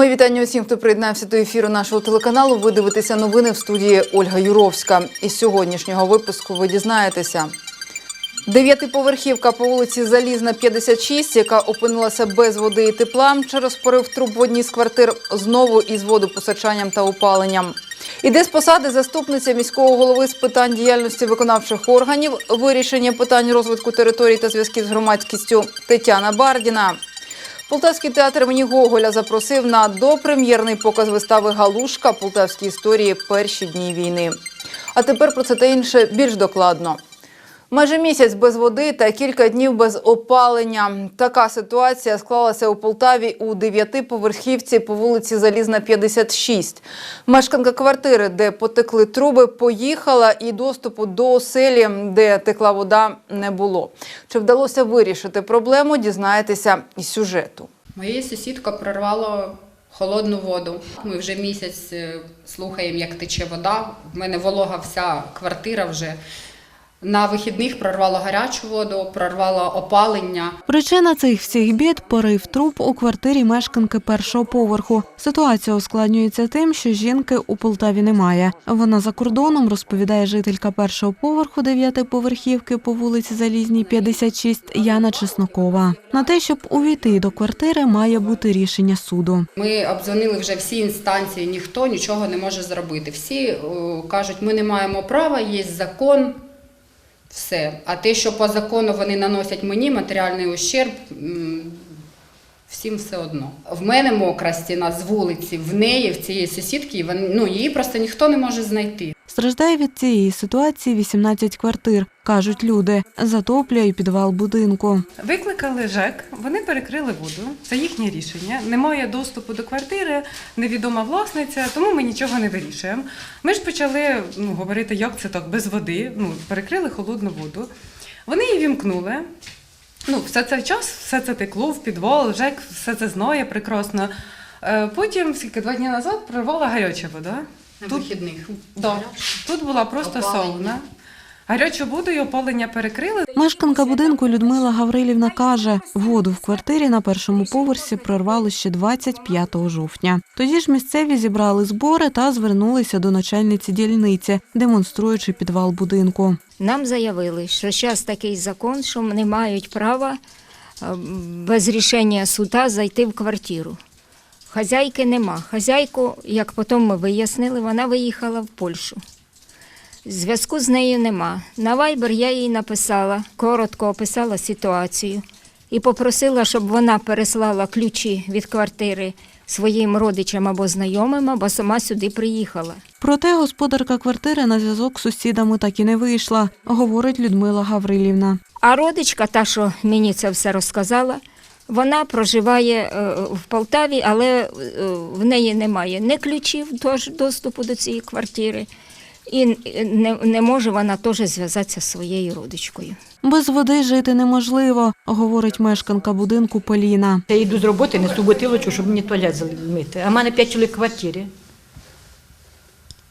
Мої вітання усім, хто приєднався до ефіру нашого телеканалу. Ви дивитеся новини в студії Ольга Юровська. Із сьогоднішнього випуску ви дізнаєтеся. Дев'ятиповерхівка по вулиці Залізна, 56, яка опинилася без води і тепла через порив труб в одній з квартир, знову із водопостачанням та опаленням. Іде з посади заступниця міського голови з питань діяльності виконавчих органів, вирішення питань розвитку територій та зв'язків з громадськістю Тетяна Бардіна. Полтавський театр імені Гоголя запросив на допрем'єрний показ вистави Галушка Полтавські історії перші дні війни. А тепер про це та інше більш докладно. Майже місяць без води та кілька днів без опалення. Така ситуація склалася у Полтаві у дев'ятиповерхівці по вулиці Залізна, 56. Мешканка квартири, де потекли труби, поїхала і доступу до оселі, де текла вода, не було. Чи вдалося вирішити проблему, дізнаєтеся із сюжету. Моєї сусідка прорвало холодну воду. Ми вже місяць е, слухаємо, як тече вода. В мене волога вся квартира вже. На вихідних прорвало гарячу воду, прорвало опалення. Причина цих всіх бід порив труб у квартирі мешканки першого поверху. Ситуація ускладнюється тим, що жінки у Полтаві немає. Вона за кордоном розповідає жителька першого поверху дев'ятиповерхівки по вулиці Залізній, 56 Яна Чеснокова. На те, щоб увійти до квартири, має бути рішення суду. Ми обдзвонили вже всі інстанції, ніхто нічого не може зробити. Всі е, кажуть, ми не маємо права, є закон. Все. А те, що по закону вони наносять мені матеріальний ущерб, всім все одно. В мене мокра стіна з вулиці, в неї, в цієї сусідки, ну, її просто ніхто не може знайти. Страждає від цієї ситуації 18 квартир, кажуть люди. Затоплює підвал будинку. Викликали ЖЕК, вони перекрили воду. Це їхнє рішення. Немає доступу до квартири, невідома власниця, тому ми нічого не вирішуємо. Ми ж почали ну, говорити, як це так, без води. Ну, перекрили холодну воду. Вони її вімкнули. Ну, все цей час, все це текло в підвал, ЖЕК все це знає прекрасно. Е, Потім, скільки два дні назад, прорвала гаряча вода. На Тут- вихідних. Да. Тут була просто Опалення. сауна. Гарячу воду і опалення перекрили. Мешканка будинку Людмила Гаврилівна каже, воду в квартирі на першому поверсі прорвало ще 25 жовтня. Тоді ж місцеві зібрали збори та звернулися до начальниці дільниці, демонструючи підвал будинку. Нам заявили, що зараз такий закон, що не мають права е, без рішення суда зайти в квартиру. Хазяйки нема. Хазяйку, як потім ми вияснили, вона виїхала в Польщу. Зв'язку з нею нема. На Viber я їй написала, коротко описала ситуацію і попросила, щоб вона переслала ключі від квартири своїм родичам або знайомим, або сама сюди приїхала. Проте господарка квартири на зв'язок з сусідами так і не вийшла, говорить Людмила Гаврилівна. А родичка, та, що мені це все розказала, вона проживає е, в Полтаві, але е, в неї немає ні ключів доступу до цієї квартири, і не, не може вона теж зв'язатися з своєю родичкою. Без води жити неможливо, говорить мешканка будинку Поліна. Я йду з роботи, несу бутилочку, щоб мені туалет змити. А в мене п'ять чоловік в квартирі.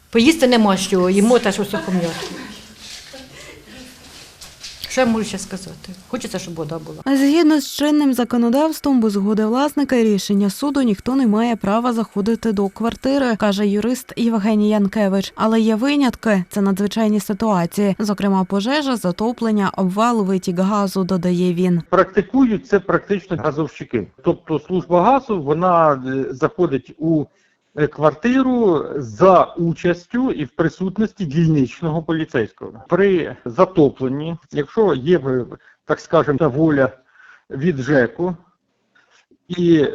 Поїсти нема що, їмо та що сухом'ятку. Що я можу ще сказати? Хочеться, щоб вода була. Згідно з чинним законодавством, без згоди власника і рішення суду ніхто не має права заходити до квартири, каже юрист Євгеній Янкевич. Але є винятки це надзвичайні ситуації, зокрема пожежа, затоплення, обвал, витік газу. Додає він. практикують це практично газовщики. Тобто служба газу вона е, заходить у квартиру за участю і в присутності дільничного поліцейського. При затопленні, якщо є, е, так скажемо, воля від ЖЕКу, і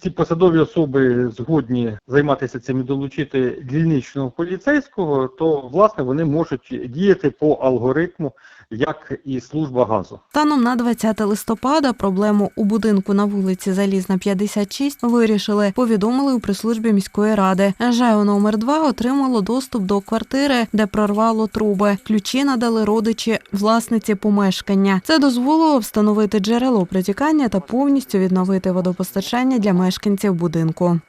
ці посадові особи згодні займатися цим і долучити дільничного поліцейського, то власне вони можуть діяти по алгоритму, як і служба газу. Станом на 20 листопада проблему у будинку на вулиці Залізна 56 вирішили. Повідомили у прес-службі міської ради. ЖЕО номер 2 отримало доступ до квартири, де прорвало труби. Ключі надали родичі власниці помешкання. Це дозволило встановити джерело протікання та повністю відновити водопостачання для мешканців будинку.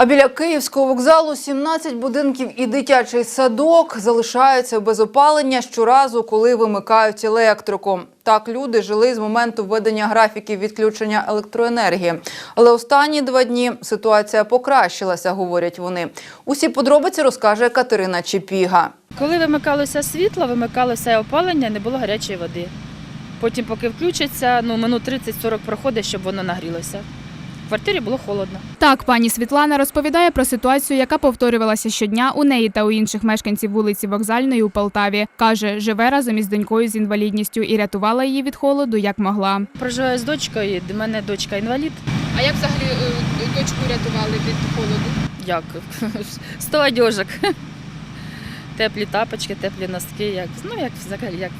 А біля Київського вокзалу 17 будинків і дитячий садок залишаються без опалення щоразу, коли вимикають електрику. Так люди жили з моменту введення графіків відключення електроенергії. Але останні два дні ситуація покращилася, говорять вони. Усі подробиці розкаже Катерина Чепіга. Коли вимикалося світло, вимикалося опалення, не було гарячої води. Потім, поки включиться, ну минут 30-40 проходить, щоб воно нагрілося. В квартирі було холодно. Так, пані Світлана розповідає про ситуацію, яка повторювалася щодня у неї та у інших мешканців вулиці Вокзальної у Полтаві. Каже, живе разом із донькою з інвалідністю і рятувала її від холоду як могла. Проживаю з дочкою, до мене дочка інвалід. А як взагалі дочку рятували від холоду? Як? Сто одежок. Теплі тапочки, теплі носки, як, ну як взагалі, як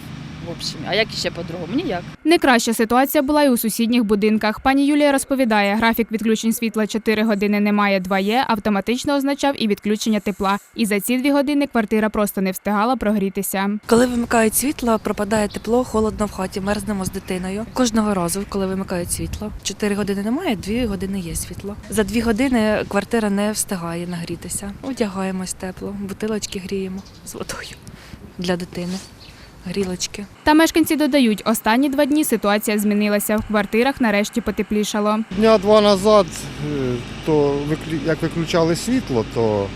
в общем. А як ще по-другому? Ніяк. Не краща ситуація була і у сусідніх будинках. Пані Юлія розповідає, графік відключень світла 4 години немає, 2 є, автоматично означав і відключення тепла. І за ці дві години квартира просто не встигала прогрітися. Коли вимикають світло, пропадає тепло, холодно в хаті, мерзнемо з дитиною. Кожного разу, коли вимикають світло, 4 години немає, 2 години є світло. За 2 години квартира не встигає нагрітися. Одягаємось тепло, бутилочки гріємо з водою для дитини. Грілочки. Та мешканці додають, останні два дні ситуація змінилася. В квартирах нарешті потеплішало. Дня два назад, е, то як виключали світло, то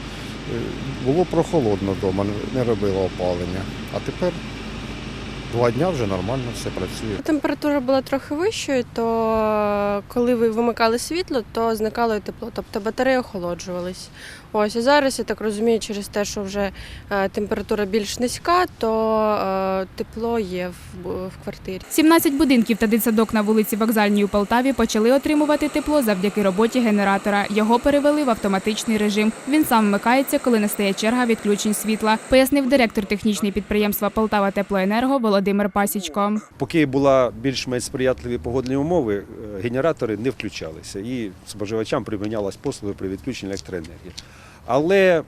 е, було прохолодно вдома, не робило опалення. А тепер два дня вже нормально все працює. Температура була трохи вищою, то е, коли ви вимикали світло, то зникало і тепло, тобто батареї охолоджувались. Ось а зараз я так розумію, через те, що вже е, температура більш низька, то е, тепло є в, в квартирі. 17 будинків та дитсадок на вулиці Вокзальній у Полтаві почали отримувати тепло завдяки роботі генератора. Його перевели в автоматичний режим. Він сам вмикається, коли настає черга відключень світла, пояснив директор технічного підприємства Полтава Теплоенерго Володимир Пасічко. Поки була більш-менш сприятливі погодні умови, е, генератори не включалися і споживачам примінялась послуги при відключенні електроенергії. Але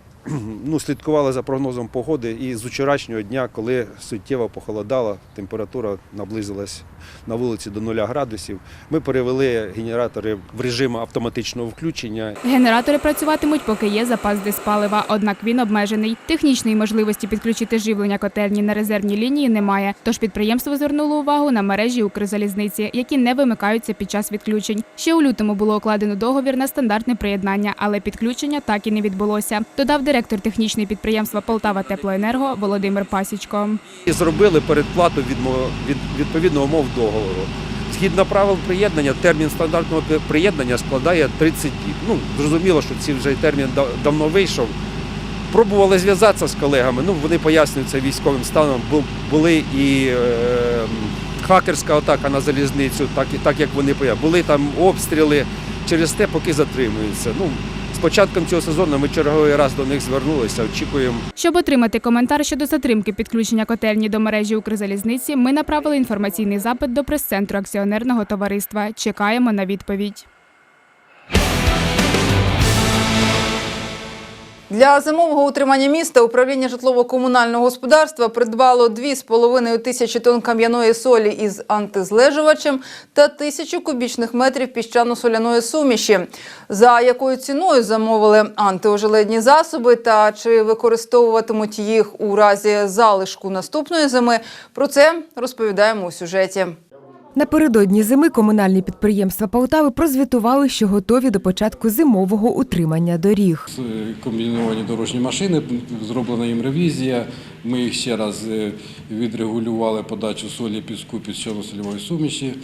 ну, слідкували за прогнозом погоди і з вчорашнього дня, коли суттєво похолодало, температура наблизилась на вулиці до 0 градусів, ми перевели генератори в режим автоматичного включення Генератори працюватимуть, поки є запас диспалива, однак він обмежений. Технічної можливості підключити живлення котельні на резервній лінії немає. Тож підприємство звернуло увагу на мережі Укрзалізниці, які не вимикаються під час відключень. Ще у лютому було укладено договір на стандартне приєднання, але підключення так і не відбулося. Додав директор технічного підприємства Полтава Теплоенерго Володимир Пасічко. і зробили передплату від, мо- від відповідно умов договору. Згідно правил приєднання, термін стандартного приєднання складає 30 діб. Ну, зрозуміло, що цей вже термін давно вийшов. Пробували зв'язатися з колегами, ну вони пояснюють це військовим станом. Бу- Були і е, хакерська атака на залізницю, так, так як вони пояснюють. Були там обстріли через те, поки затримуються. Ну, початком цього сезону ми черговий раз до них звернулися, очікуємо. Щоб отримати коментар щодо затримки підключення котельні до мережі Укрзалізниці, ми направили інформаційний запит до прес-центру акціонерного товариства. Чекаємо на відповідь. Для зимового утримання міста управління житлово-комунального господарства придбало 2,5 тисячі тонн кам'яної солі із антизлежувачем та тисячу кубічних метрів піщано-соляної суміші. За якою ціною замовили антиожеледні засоби та чи використовуватимуть їх у разі залишку наступної зими? Про це розповідаємо у сюжеті. Напередодні зими комунальні підприємства Полтави прозвітували, що готові до початку зимового утримання доріг. комбіновані дорожні машини, зроблена їм ревізія. Ми їх ще раз е, відрегулювали подачу солі піску під солевої суміші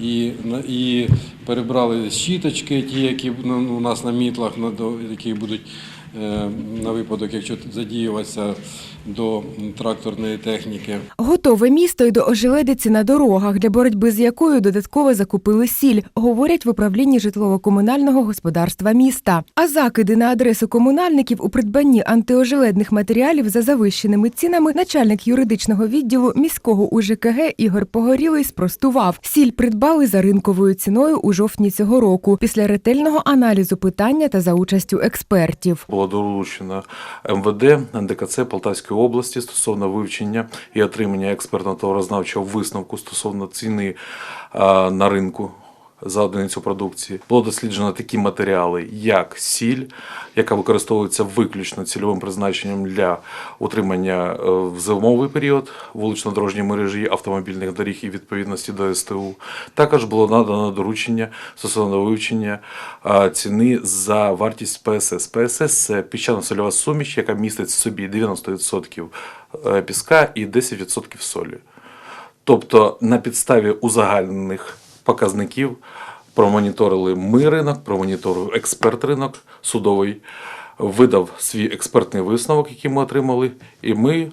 і, і перебрали щіточки, ті, які ну, у нас на мітлах, які будуть е, на випадок, якщо задіюватися до тракторної техніки. Готове місто й до ожеледиці на дорогах, для боротьби з якою додатково закупили сіль, говорять в управлінні житлово-комунального господарства міста. А закиди на адресу комунальників у придбанні антиожеледних матеріалів за завищеними цінами начальник юридичного відділу міського УЖКГ Ігор Погорілий спростував. Сіль придбали за ринковою ціною у жовтні цього року після ретельного аналізу питання та за участю експертів. Було доручено МВД НДКЦ Полтавської області стосовно вивчення і отримання експертно товарознавчого висновку стосовно ціни на ринку за одиницю продукції. Було досліджено такі матеріали, як сіль, яка використовується виключно цільовим призначенням для утримання е, в зимовий період вулично-дорожньої мережі автомобільних доріг і відповідності до СТУ. Також було надано доручення стосовно вивчення е, ціни за вартість ПСС. ПСС це піщано-сольова суміш, яка містить в собі 90% е, піска і 10% солі. Тобто на підставі узагальнених показників промоніторили ми ринок, промоніторив експерт ринок судовий, видав свій експертний висновок, який ми отримали, і ми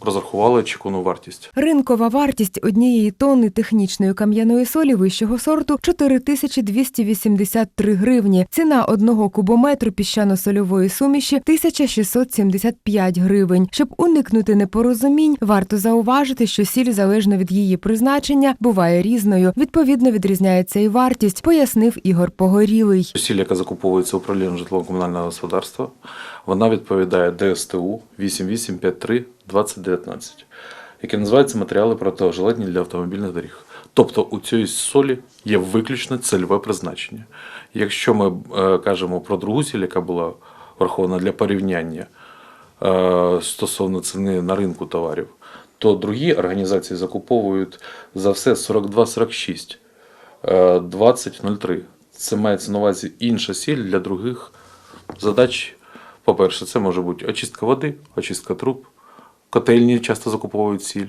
розрахували очікувану вартість. Ринкова вартість однієї тонни технічної кам'яної солі вищого сорту 4283 гривні. Ціна одного кубометру піщано-сольової суміші 1675 гривень. Щоб уникнути непорозумінь, варто зауважити, що сіль залежно від її призначення буває різною. Відповідно, відрізняється і вартість, пояснив Ігор Погорілий. Сіль, яка закуповується управлінням житлово-комунального господарства, вона відповідає ДСТУ 8853 2019, яке називається матеріали протиожеледні для автомобільних доріг. Тобто у цієї солі є виключно цільове призначення. Якщо ми е, кажемо про другу сіль, яка була врахована для порівняння е, стосовно ціни на ринку товарів, то другі організації закуповують за все 42-46, е, 20-03. Це мається на увазі інша сіль для других задач. По-перше, це може бути очистка води, очистка труб, котельні часто закуповують сіль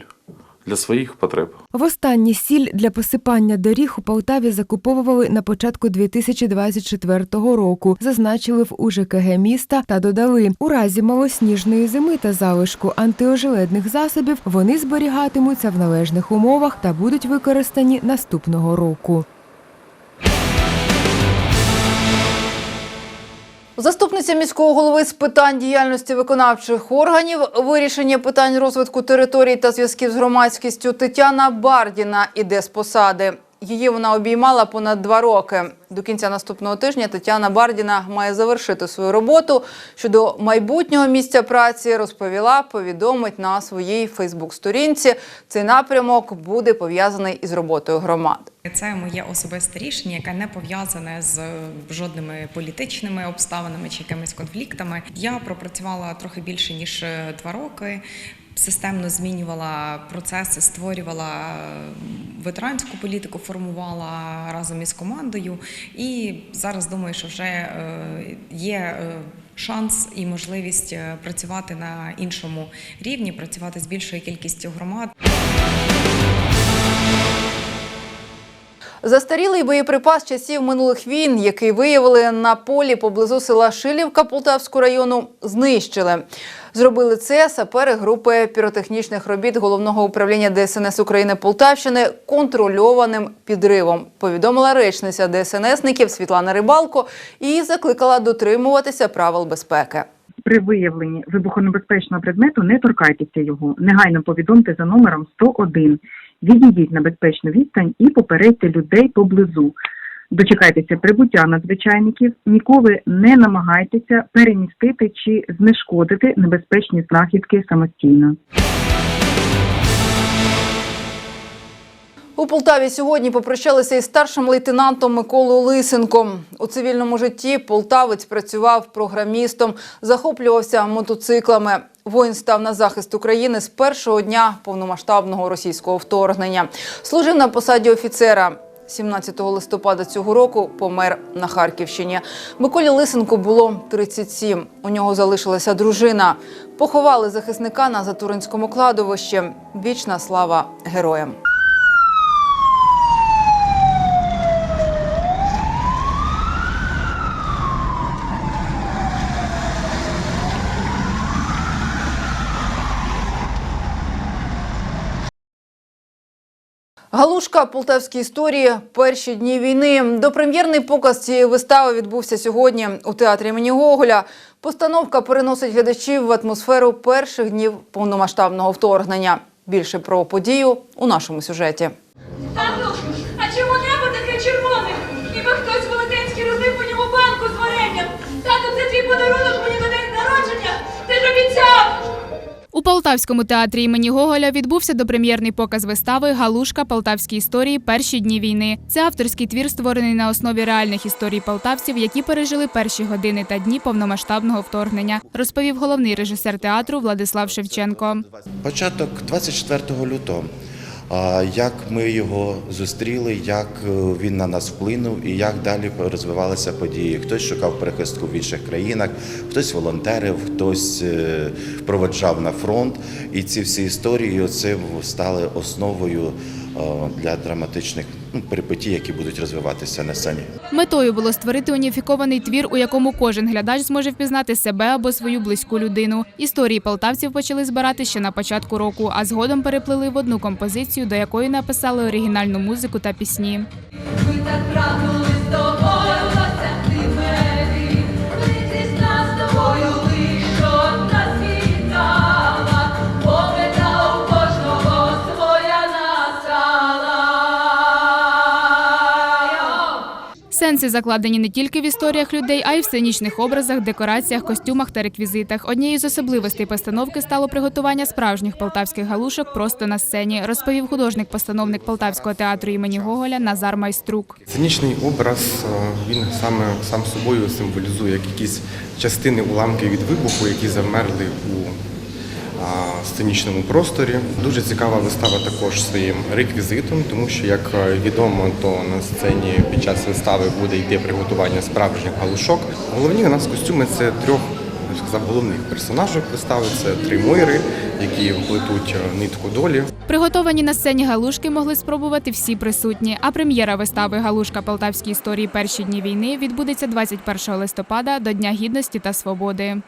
для своїх потреб. Востаннє сіль для посипання доріг у Полтаві закуповували на початку 2024 року, зазначили в УЖКГ міста та додали, у разі малосніжної зими та залишку антиожеледних засобів вони зберігатимуться в належних умовах та будуть використані наступного року. Заступниця міського голови з питань діяльності виконавчих органів, вирішення питань розвитку територій та зв'язків з громадськістю Тетяна Бардіна іде з посади. Її вона обіймала понад два роки. До кінця наступного тижня Тетяна Бардіна має завершити свою роботу. Щодо майбутнього місця праці розповіла, повідомить на своїй Фейсбук-сторінці. Цей напрямок буде пов'язаний із роботою громад. Це моє особисте рішення, яке не пов'язане з жодними політичними обставинами чи якимись конфліктами. Я пропрацювала трохи більше ніж е, два роки. Системно змінювала процеси, створювала ветеранську політику, формувала разом із командою. І зараз думаю, що вже е, є е, шанс і можливість е, працювати на іншому рівні, працювати з більшою кількістю громад. Застарілий боєприпас часів минулих війн, який виявили на полі поблизу села Шилівка Полтавського району, знищили. Зробили це сапери групи піротехнічних робіт головного управління ДСНС України Полтавщини контрольованим підривом. Повідомила речниця ДСНСників Світлана Рибалко і закликала дотримуватися правил безпеки. При виявленні вибухонебезпечного предмету не торкайтеся його. Негайно повідомте за номером 101. Відійдіть на безпечну відстань і попередьте людей поблизу. Дочекайтеся прибуття надзвичайників, ніколи не намагайтеся перемістити чи знешкодити небезпечні знахідки самостійно. У Полтаві сьогодні попрощалися із старшим лейтенантом Миколою Лисенком. У цивільному житті полтавець працював програмістом, захоплювався мотоциклами. Воїн став на захист України з першого дня повномасштабного російського вторгнення. Служив на посаді офіцера. 17 листопада цього року помер на Харківщині. Миколі Лисенку було 37. У нього залишилася дружина. Поховали захисника на Затуринському кладовищі. Вічна слава героям. Галушка полтавські історії перші дні війни. Допрем'єрний показ цієї вистави відбувся сьогодні у театрі імені Гоголя. Постановка переносить глядачів в атмосферу перших днів повномасштабного вторгнення. Більше про подію у нашому сюжеті. У Полтавському театрі імені Гоголя відбувся допрем'єрний показ вистави Галушка Полтавські історії Перші дні війни. Це авторський твір, створений на основі реальних історій полтавців, які пережили перші години та дні повномасштабного вторгнення, розповів головний режисер театру Владислав Шевченко. Початок 24 лютого. А, Як ми його зустріли, як е, він на нас вплинув і як далі розвивалися події. Хтось шукав прихистку в інших країнах, хтось волонтерив, хтось е, проведжав на фронт. І ці всі історії оце стали основою для драматичних ну, перипетій, які будуть розвиватися на сцені. Метою було створити уніфікований твір, у якому кожен глядач зможе впізнати себе або свою близьку людину. Історії полтавців почали збирати ще на початку року, а згодом переплили в одну композицію, до якої написали оригінальну музику та пісні. Ми так прагнули з Сенси закладені не тільки в історіях людей, а й в сценічних образах, декораціях, костюмах та реквізитах. Однією з особливостей постановки стало приготування справжніх полтавських галушок просто на сцені, розповів художник-постановник Полтавського театру імені Гоголя Назар Майструк. Сценічний образ е, він саме сам собою символізує як якісь частини уламки від вибуху, які завмерли у сценічному просторі. Дуже цікава вистава також своїм реквізитом, тому що, як е, відомо, то на сцені під час вистави буде йти приготування справжніх галушок. Головні у нас костюми це трьох. Сказав головних персонажів вистави це три мойри, які плетуть е, нитку долі. Приготовані на сцені галушки могли спробувати всі присутні. А прем'єра вистави Галушка Полтавські історії перші дні війни відбудеться 21 листопада до Дня гідності та свободи.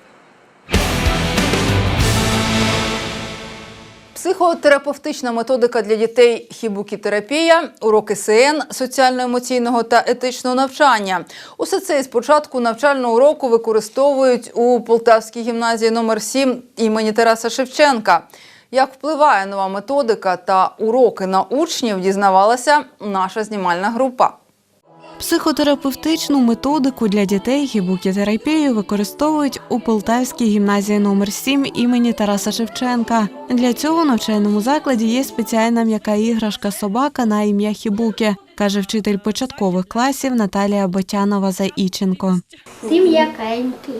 Психотерапевтична методика для дітей хібукітерапія, уроки СН, соціально-емоційного та етичного навчання. Усе це із початку навчального року використовують у Полтавській гімназії номер 7 імені Тараса Шевченка. Як впливає нова методика та уроки на учнів, дізнавалася наша знімальна група. Психотерапевтичну методику для дітей гібукітерапію використовують у Полтавській гімназії номер 7 імені Тараса Шевченка. Для цього навчальному закладі є спеціальна м'яка іграшка собака на ім'я Хібуки, каже вчитель початкових класів Наталія Ботянова Заїченко. Ти м'якенький.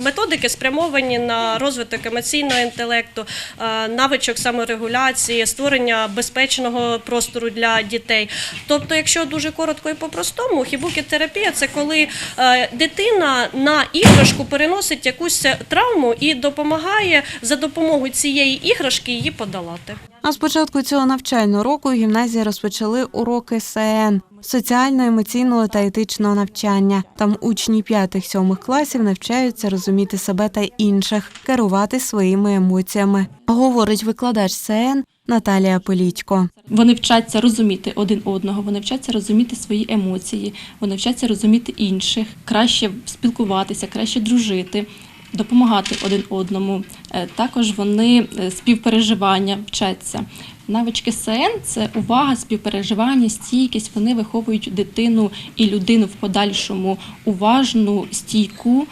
Методики спрямовані на розвиток емоційного інтелекту, е, навичок саморегуляції, створення безпечного простору для дітей. Тобто, якщо дуже коротко і по-простому, хібукітерапія – це коли е, дитина на іграшку переносить якусь травму і допомагає за допомогою цієї іграшки її подолати. А з початку цього навчального року у гімназії розпочали уроки СН – соціально-емоційного та етичного навчання. Там учні 5-7 класів навчаються розуміти себе та інших, керувати своїми емоціями. Говорить викладач СН Наталія Політько. Вони вчаться розуміти один одного, вони вчаться розуміти свої емоції, вони вчаться розуміти інших, краще спілкуватися, краще дружити, допомагати один одному. Е, Також вони е, співпереживання вчаться. Навички СН – це увага, співпереживання, стійкість. Вони виховують дитину і людину в подальшому уважну, стійку,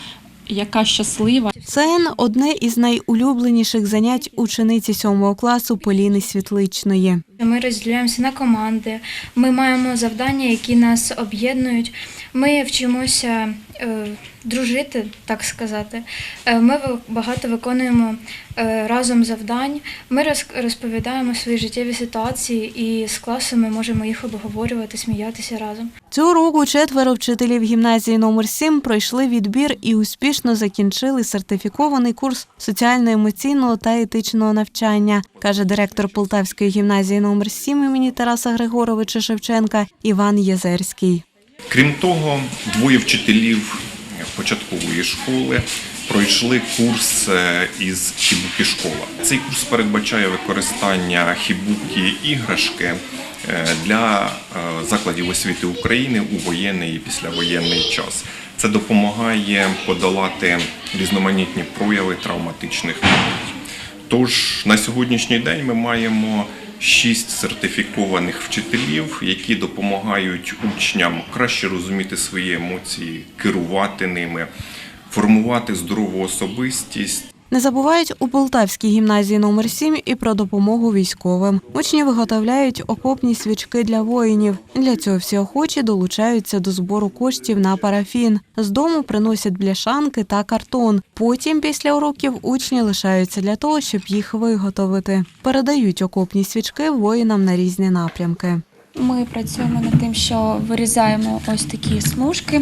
яка щаслива. СН – одне із найулюбленіших занять учениці 7 класу Поліни Світличної. Ми розділяємося на команди. Ми маємо завдання, які нас об'єднують. Ми вчимося е, дружити, так сказати. Е, Ми багато виконуємо е, разом завдань. Ми роз- розповідаємо свої життєві ситуації, і з класом ми можемо їх обговорювати, сміятися разом. Цього року четверо вчителів гімназії номер 7 пройшли відбір і успішно закінчили сертифікований курс соціально-емоційного та етичного навчання, каже директор Полтавської гімназії номер 7 імені Тараса Григоровича Шевченка Іван Єзерський. Крім того, двоє вчителів початкової школи пройшли курс е, із хібуки школа. Цей курс передбачає використання хібуки іграшки е, для е, закладів освіти України у воєнний і післявоєнний час. Це допомагає подолати різноманітні прояви травматичних. Тож на сьогоднішній день ми маємо шість сертифікованих вчителів, які допомагають учням краще розуміти свої емоції, керувати ними, формувати здорову особистість. Не забувають у Полтавській гімназії номер 7 і про допомогу військовим. Учні виготовляють окопні свічки для воїнів. Для цього всі охочі долучаються до збору коштів на парафін. З дому приносять бляшанки та картон. Потім, після уроків, учні лишаються для того, щоб їх виготовити. Передають окопні свічки воїнам на різні напрямки. Ми працюємо над тим, що вирізаємо ось такі смужки.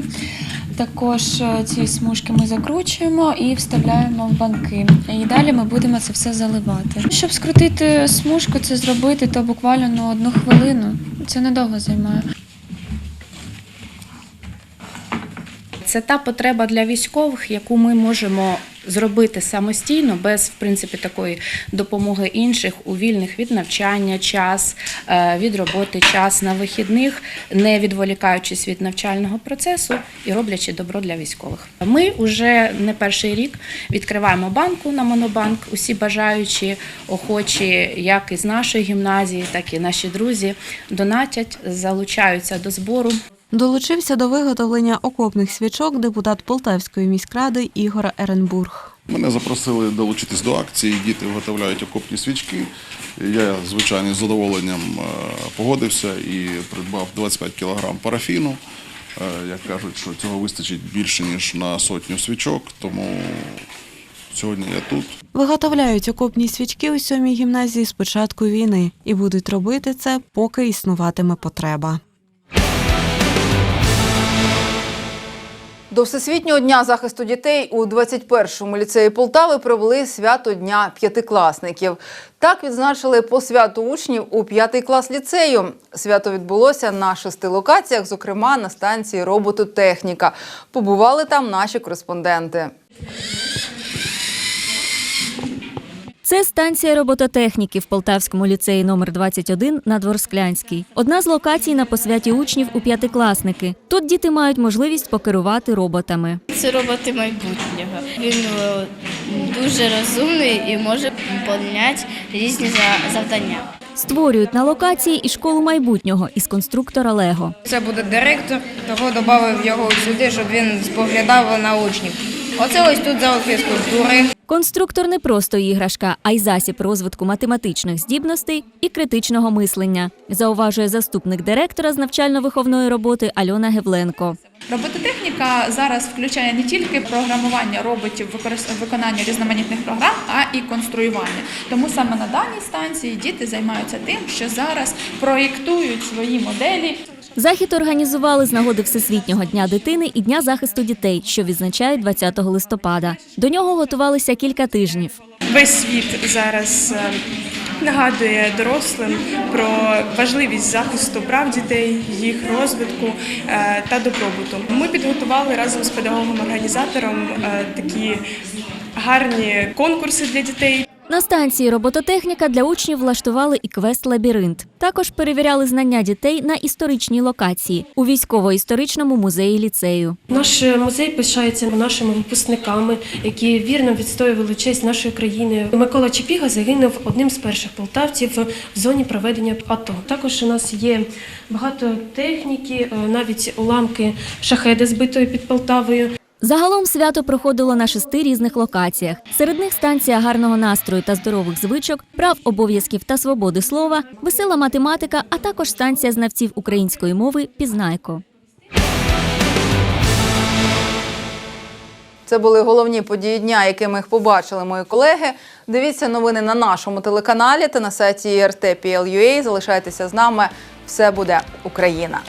Також е, ці смужки ми закручуємо і вставляємо в банки. І далі ми будемо це все заливати. Щоб скрутити смужку, це зробити, то буквально на одну хвилину. Це недовго займає. Це та потреба для військових, яку ми можемо зробити самостійно, без в принципі такої допомоги інших у вільних від навчання, час е, від роботи, час на вихідних, не відволікаючись від навчального процесу і роблячи добро для військових. Ми вже не перший рік відкриваємо банку на монобанк. Усі бажаючі, охочі, як із нашої гімназії, так і наші друзі донатять, залучаються до збору. Долучився до виготовлення окопних свічок депутат Полтавської міськради Ігор Еренбург. Мене запросили долучитись до акції. Діти виготовляють окопні свічки. Я, звичайно, з задоволенням е, погодився і придбав 25 кг парафіну. Е, Як кажуть, що цього вистачить більше ніж на сотню свічок, тому сьогодні я тут. Виготовляють окопні свічки у сьомій гімназії з початку війни і будуть робити це, поки існуватиме потреба. До Всесвітнього дня захисту дітей у 21-му ліцеї Полтави провели свято Дня п'ятикласників. Так відзначили по святу учнів у п'ятий клас ліцею. Свято відбулося на шести локаціях, зокрема на станції робототехніка. Побували там наші кореспонденти. Це станція робототехніки в Полтавському ліцеї номер 21 на Дворсклянській. Одна з локацій на посвяті учнів у п'ятикласники. Тут діти мають можливість покерувати роботами. Це роботи майбутнього. Він е, дуже розумний і може виконувати різні за- завдання. Створюють на локації і школу майбутнього із конструктора Лего. Це буде директор, того додав його сюди, щоб він споглядав на учнів. Оце ось тут зал фізкультури. Конструктор не просто іграшка, а й засіб розвитку математичних здібностей і критичного мислення, зауважує заступник директора з навчально-виховної роботи Альона Гевленко. Робототехніка зараз включає не тільки програмування роботів, виконання різноманітних програм, а і конструювання. Тому саме на даній станції діти займаються тим, що зараз проєктують свої моделі. Захід організували з нагоди Всесвітнього дня дитини і Дня захисту дітей, що відзначають 20 листопада. До нього готувалися кілька тижнів. Весь світ зараз е, нагадує дорослим про важливість захисту прав дітей, їх розвитку е, та добробуту. Ми підготували разом з педагогом-організатором е, такі гарні конкурси для дітей. На станції робототехніка для учнів влаштували і квест Лабіринт. Також перевіряли знання дітей на історичній локації у військово-історичному музеї ліцею. Наш музей пишається нашими випускниками, які вірно відстоювали честь нашої країни. Микола Чепіга загинув одним з перших полтавців в зоні проведення АТО. Також у нас є багато техніки, е, навіть уламки шахеди збитої під Полтавою. Загалом свято проходило на шести різних локаціях. Серед них станція гарного настрою та здорових звичок, прав, обов'язків та свободи слова, весела математика, а також станція знавців української мови Пізнайко. Це були головні події дня, якими їх побачили мої колеги. Дивіться новини на нашому телеканалі та на сайті RTPL.ua. Залишайтеся з нами. Все буде Україна.